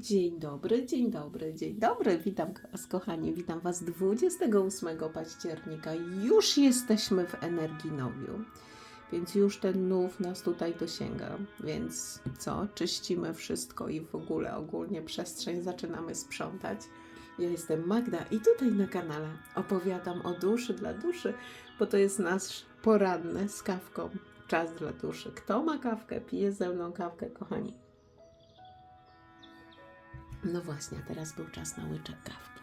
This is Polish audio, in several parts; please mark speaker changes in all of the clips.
Speaker 1: Dzień dobry, dzień dobry, dzień dobry. Witam Was, kochani. Witam Was 28 października. Już jesteśmy w energii nowiu, więc już ten nów nas tutaj dosięga. Więc co? Czyścimy wszystko i w ogóle ogólnie przestrzeń zaczynamy sprzątać. Ja jestem Magda i tutaj na kanale opowiadam o duszy dla duszy, bo to jest nasz poranny z kawką. Czas dla duszy. Kto ma kawkę, pije ze mną kawkę, kochani. No właśnie, teraz był czas na łyczek kawki.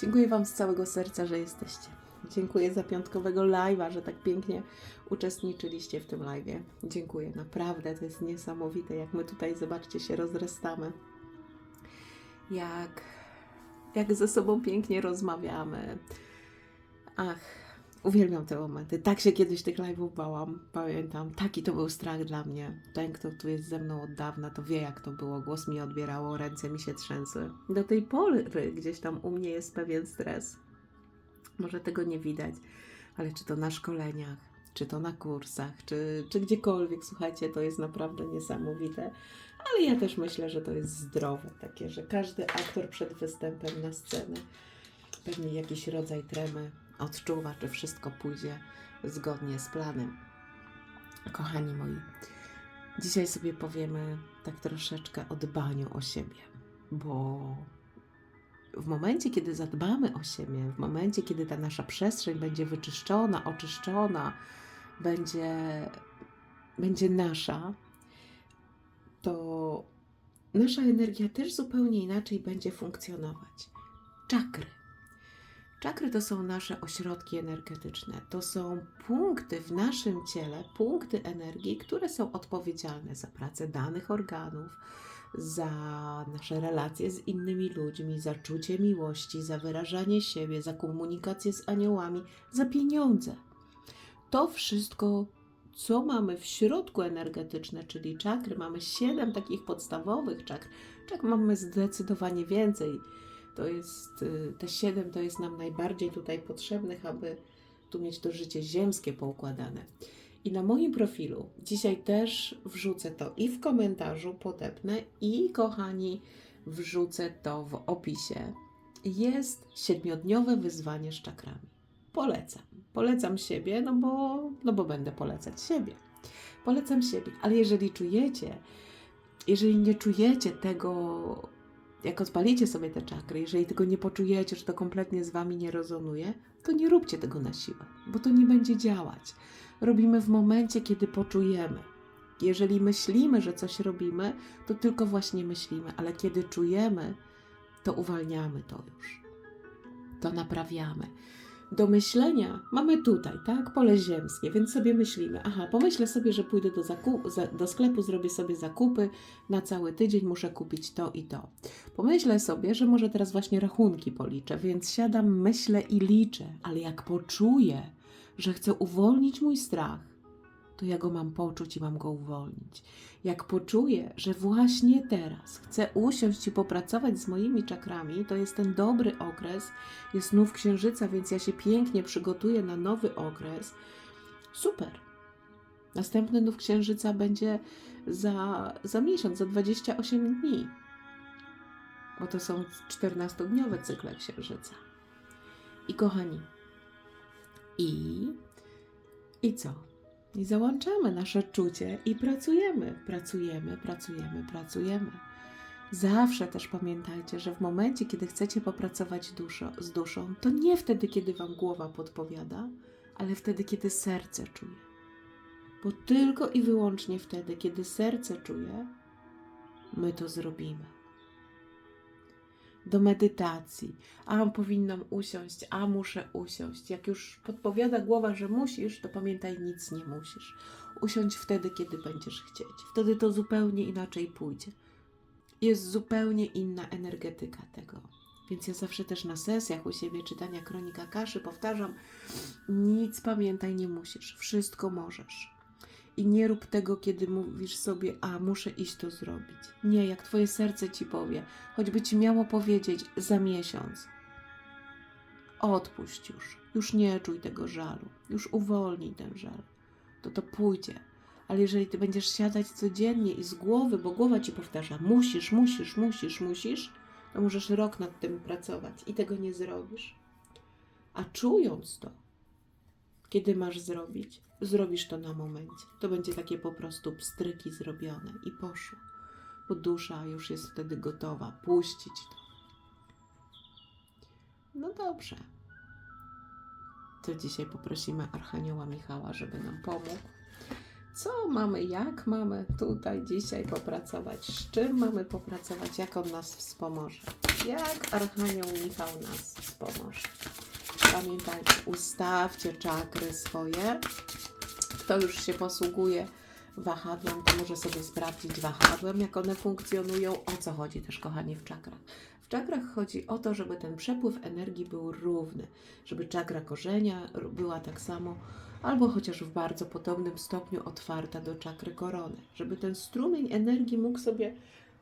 Speaker 1: Dziękuję Wam z całego serca, że jesteście. Dziękuję za piątkowego live'a, że tak pięknie uczestniczyliście w tym live'ie. Dziękuję, naprawdę, to jest niesamowite, jak my tutaj, zobaczcie, się rozrastamy. Jak, jak ze sobą pięknie rozmawiamy. Ach, uwielbiam te momenty. Tak się kiedyś tych live'ów bałam, pamiętam. Taki to był strach dla mnie. Ten, kto tu jest ze mną od dawna, to wie, jak to było. Głos mi odbierało, ręce mi się trzęsły. Do tej pory gdzieś tam u mnie jest pewien stres. Może tego nie widać, ale czy to na szkoleniach, czy to na kursach, czy, czy gdziekolwiek, słuchajcie, to jest naprawdę niesamowite. Ale ja też myślę, że to jest zdrowe, takie, że każdy aktor przed występem na scenę pewnie jakiś rodzaj tremy odczuwa, czy wszystko pójdzie zgodnie z planem. Kochani moi, dzisiaj sobie powiemy tak troszeczkę o dbaniu o siebie, bo w momencie, kiedy zadbamy o siebie, w momencie, kiedy ta nasza przestrzeń będzie wyczyszczona, oczyszczona, będzie, będzie nasza, to nasza energia też zupełnie inaczej będzie funkcjonować. Czakry. Czakry to są nasze ośrodki energetyczne. To są punkty w naszym ciele, punkty energii, które są odpowiedzialne za pracę danych organów, za nasze relacje z innymi ludźmi, za czucie miłości, za wyrażanie siebie, za komunikację z aniołami, za pieniądze. To wszystko, co mamy w środku energetyczne, czyli czakry, mamy siedem takich podstawowych czakr. Czak mamy zdecydowanie więcej. To jest, y, te siedem to jest nam najbardziej tutaj potrzebnych, aby tu mieć to życie ziemskie poukładane. I na moim profilu dzisiaj też wrzucę to i w komentarzu podepnę i kochani wrzucę to w opisie. Jest siedmiodniowe wyzwanie z czakrami. Polecam. Polecam siebie, no bo, no bo będę polecać siebie. Polecam siebie, ale jeżeli czujecie, jeżeli nie czujecie tego, jak odpalicie sobie te czakry, jeżeli tego nie poczujecie, że to kompletnie z wami nie rezonuje, to nie róbcie tego na siłę, bo to nie będzie działać. Robimy w momencie, kiedy poczujemy. Jeżeli myślimy, że coś robimy, to tylko właśnie myślimy, ale kiedy czujemy, to uwalniamy to już. To naprawiamy. Do myślenia mamy tutaj, tak? Pole ziemskie, więc sobie myślimy, aha, pomyślę sobie, że pójdę do, zakup, za- do sklepu, zrobię sobie zakupy na cały tydzień, muszę kupić to i to. Pomyślę sobie, że może teraz właśnie rachunki policzę, więc siadam, myślę i liczę, ale jak poczuję, że chcę uwolnić mój strach, to ja go mam poczuć i mam go uwolnić. Jak poczuję, że właśnie teraz chcę usiąść i popracować z moimi czakrami, to jest ten dobry okres, jest nów księżyca, więc ja się pięknie przygotuję na nowy okres. Super. Następny nów księżyca będzie za, za miesiąc, za 28 dni bo to są 14-dniowe cykle księżyca. I kochani, i, i co? I załączamy nasze czucie i pracujemy, pracujemy, pracujemy, pracujemy. Zawsze też pamiętajcie, że w momencie, kiedy chcecie popracować duszo, z duszą, to nie wtedy, kiedy wam głowa podpowiada, ale wtedy, kiedy serce czuje. Bo tylko i wyłącznie wtedy, kiedy serce czuje, my to zrobimy do medytacji. A powinnam usiąść, a muszę usiąść. Jak już podpowiada głowa, że musisz, to pamiętaj, nic nie musisz. Usiądź wtedy, kiedy będziesz chcieć. Wtedy to zupełnie inaczej pójdzie. Jest zupełnie inna energetyka tego. Więc ja zawsze też na sesjach u siebie czytania kronika kaszy powtarzam: nic pamiętaj, nie musisz, wszystko możesz. I nie rób tego, kiedy mówisz sobie, a muszę iść to zrobić. Nie, jak twoje serce ci powie, choćby ci miało powiedzieć za miesiąc. Odpuść już, już nie czuj tego żalu, już uwolnij ten żal. To to pójdzie. Ale jeżeli ty będziesz siadać codziennie i z głowy, bo głowa ci powtarza, musisz, musisz, musisz, musisz, to możesz rok nad tym pracować i tego nie zrobisz. A czując to, kiedy masz zrobić, zrobisz to na momencie. To będzie takie po prostu pstryki zrobione i poszło. Bo dusza już jest wtedy gotowa puścić to. No dobrze. To dzisiaj poprosimy Archanioła Michała, żeby nam pomógł. Co mamy, jak mamy tutaj dzisiaj popracować, z czym mamy popracować, jak on nas wspomoże. Jak Archanioł Michał nas wspomoże. Pamiętajcie, ustawcie czakry swoje. Kto już się posługuje wahadłem, to może sobie sprawdzić wahadłem, jak one funkcjonują. O co chodzi też, kochani, w czakrach? W czakrach chodzi o to, żeby ten przepływ energii był równy, żeby czakra korzenia była tak samo, albo chociaż w bardzo podobnym stopniu otwarta do czakry korony, żeby ten strumień energii mógł sobie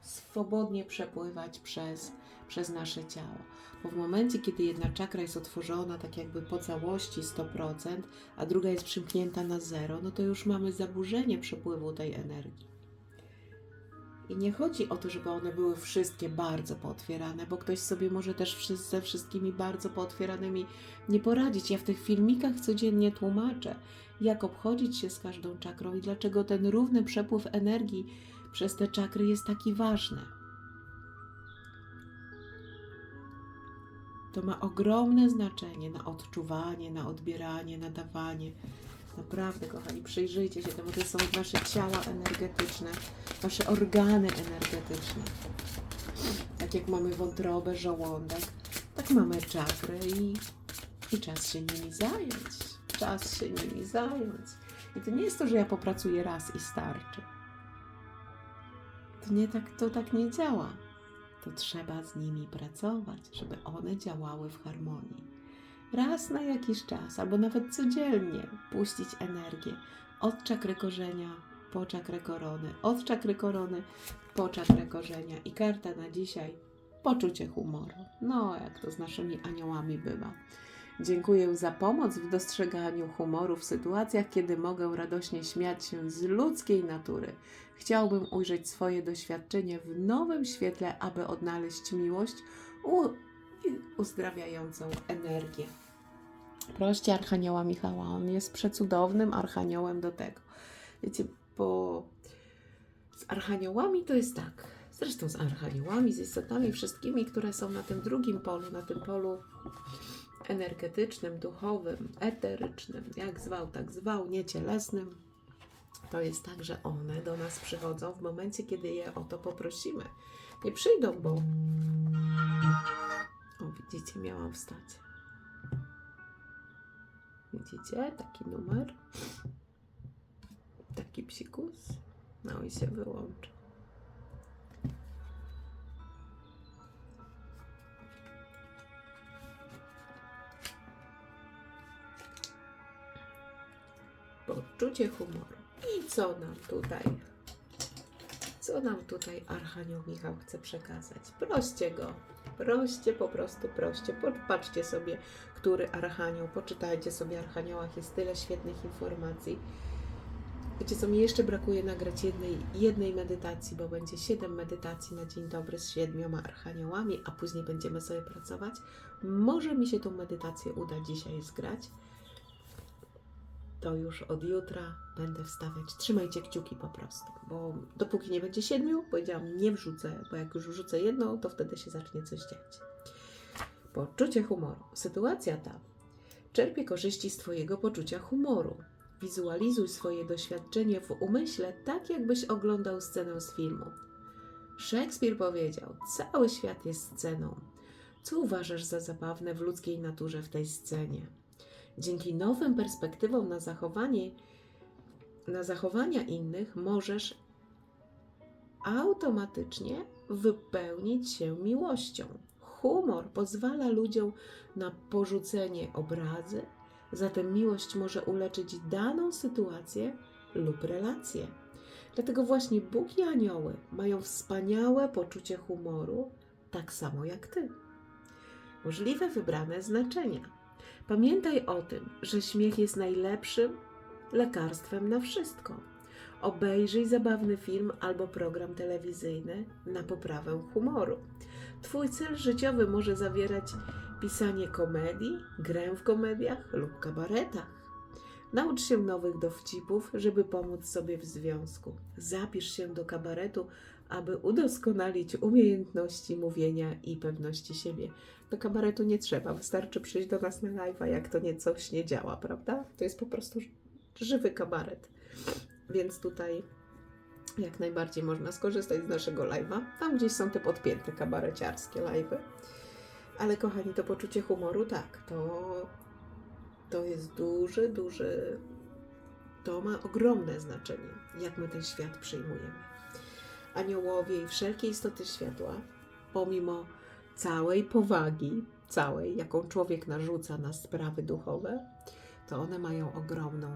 Speaker 1: swobodnie przepływać przez, przez nasze ciało. Bo w momencie, kiedy jedna czakra jest otworzona tak jakby po całości 100%, a druga jest przymknięta na zero, no to już mamy zaburzenie przepływu tej energii. I nie chodzi o to, żeby one były wszystkie bardzo pootwierane, bo ktoś sobie może też ze wszystkimi bardzo pootwieranymi nie poradzić. Ja w tych filmikach codziennie tłumaczę, jak obchodzić się z każdą czakrą i dlaczego ten równy przepływ energii przez te czakry jest taki ważny. To ma ogromne znaczenie na odczuwanie, na odbieranie, na dawanie. Naprawdę, kochani, przyjrzyjcie się temu. To są wasze ciała energetyczne, wasze organy energetyczne. Tak jak mamy wątrobę, żołądek, tak mamy czakry i, i czas się nimi zająć. Czas się nimi zająć. I to nie jest to, że ja popracuję raz i starczy. To nie tak, to tak nie działa. To trzeba z nimi pracować, żeby one działały w harmonii raz na jakiś czas, albo nawet codziennie puścić energię od czakry korzenia po czakrę korony, od czakry korony po czakrę korzenia. I karta na dzisiaj poczucie humoru. No, jak to z naszymi aniołami bywa. Dziękuję za pomoc w dostrzeganiu humoru w sytuacjach, kiedy mogę radośnie śmiać się z ludzkiej natury. Chciałbym ujrzeć swoje doświadczenie w nowym świetle, aby odnaleźć miłość u i uzdrawiającą energię. Proście Archanioła Michała, on jest przecudownym Archaniołem do tego. Wiecie, bo z Archaniołami to jest tak, zresztą z Archaniołami, z istotami wszystkimi, które są na tym drugim polu, na tym polu energetycznym, duchowym, eterycznym, jak zwał, tak zwał, niecielesnym, to jest tak, że one do nas przychodzą w momencie, kiedy je o to poprosimy. Nie przyjdą, bo o, widzicie, miałam wstać. Widzicie? Taki numer. Taki psikus. No i się wyłączy. Poczucie humoru. I co nam tutaj? Co nam tutaj Archanioł Michał chce przekazać? Proście go. Proście, po prostu proście. Popatrzcie sobie, który Archanioł, poczytajcie sobie Archaniołach, jest tyle świetnych informacji. Wiecie co, mi jeszcze brakuje nagrać jednej, jednej medytacji, bo będzie siedem medytacji na dzień dobry z siedmioma Archaniołami, a później będziemy sobie pracować. Może mi się tą medytację uda dzisiaj zgrać. To już od jutra będę wstawiać. Trzymajcie kciuki po prostu, bo dopóki nie będzie siedmiu, powiedziałam, nie wrzucę, bo jak już wrzucę jedną, to wtedy się zacznie coś dziać. Poczucie humoru. Sytuacja ta czerpie korzyści z Twojego poczucia humoru. Wizualizuj swoje doświadczenie w umyśle, tak jakbyś oglądał scenę z filmu. Szekspir powiedział: Cały świat jest sceną. Co uważasz za zabawne w ludzkiej naturze w tej scenie? Dzięki nowym perspektywom na zachowanie, na zachowania innych możesz automatycznie wypełnić się miłością. Humor pozwala ludziom na porzucenie obrazy, zatem miłość może uleczyć daną sytuację lub relację. Dlatego właśnie Bóg i anioły mają wspaniałe poczucie humoru, tak samo jak ty. Możliwe wybrane znaczenia. Pamiętaj o tym, że śmiech jest najlepszym lekarstwem na wszystko. Obejrzyj zabawny film albo program telewizyjny na poprawę humoru. Twój cel życiowy może zawierać pisanie komedii, grę w komediach lub kabaretach. Naucz się nowych dowcipów, żeby pomóc sobie w związku. Zapisz się do kabaretu, aby udoskonalić umiejętności mówienia i pewności siebie. Do kabaretu nie trzeba, wystarczy przyjść do nas na live'a, jak to nie coś nie działa, prawda? To jest po prostu żywy kabaret. Więc tutaj jak najbardziej można skorzystać z naszego live'a. Tam gdzieś są te podpięte kabareciarskie live'y. Ale kochani, to poczucie humoru, tak, to, to jest duży, duży, to ma ogromne znaczenie, jak my ten świat przyjmujemy. Aniołowie i wszelkie istoty światła, pomimo całej powagi, całej, jaką człowiek narzuca na sprawy duchowe, to one mają ogromną,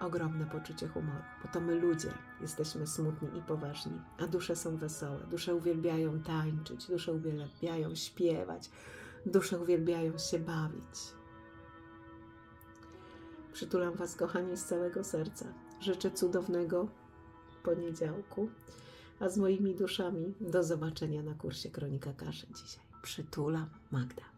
Speaker 1: ogromne poczucie humoru, bo to my ludzie jesteśmy smutni i poważni, a dusze są wesołe. Dusze uwielbiają tańczyć, dusze uwielbiają śpiewać, dusze uwielbiają się bawić. Przytulam Was, kochani, z całego serca. Życzę cudownego poniedziałku, a z moimi duszami do zobaczenia na kursie Kronika Kaszy dzisiaj. Przytulam Magda.